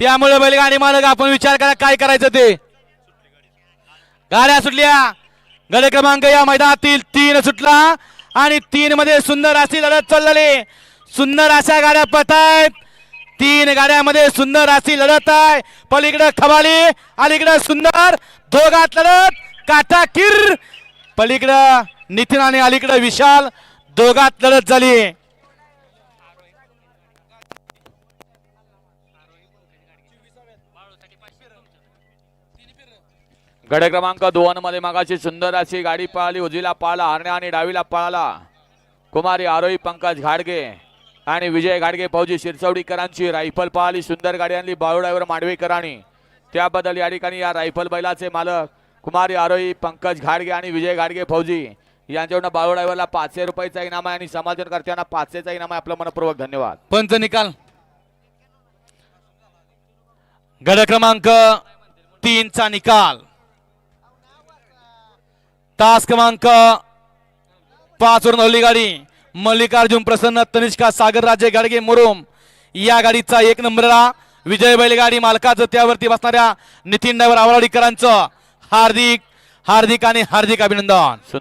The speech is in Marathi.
त्यामुळे बैलगाडी मालक आपण विचार करा काय करायचं ते? गाड्या सुटल्या. गड क्रमांक या मैदानातील तीन सुटला आणि तीन मध्ये सुंदर अशी लढत चाललेली सुंदर अशा गाड्या पळतायत तीन गाड्यामध्ये सुंदर अशी लढत आहे. पलीकडे खबाली अलीकडे सुंदर दोघात लढत. काटा किर पलीकडं नितीन आणि अलीकडे विशाल दोघात लढत झाली. गड क्रमांक दोन मध्ये मगाची सुंदर अशी गाडी पळाली उजवीला पळाला हरण्या आणि डावीला पळाला कुमारी आरोही पंकज घाडगे आणि विजय घाडगे फौजी शिरसवडीकरांची रायफल पळाली सुंदर गाडी आणली बाळूडावर मांडवेकरांनी त्याबद्दल या ठिकाणी या रायफल बैलाचे मालक कुमारी आरोही पंकज घाडगे आणि विजय घाडगे फौजी यांच्याकडनं बाळू पाचशे रुपयाचा इनाम आहे आणि समाजकर्त्यांना पाचशेचा इनाम आहे. आपलं मनपूर्वक धन्यवाद. पंच निकाल. गड क्रमांक तीनचा निकाल. तास क्रमांक पाच वरून हल्ली गाडी. मल्लिकार्जुन प्रसन्न तनिष्का सागर राजे गाडगे मुरुम. या गाडीचा एक नंबरला विजय बैलगाडी मालकाचं त्यावरती बसणाऱ्या नितीन ड्रायव्हर आवराडीकरांचं हार्दिक हार्दिक आणि हार्दिक अभिनंदन.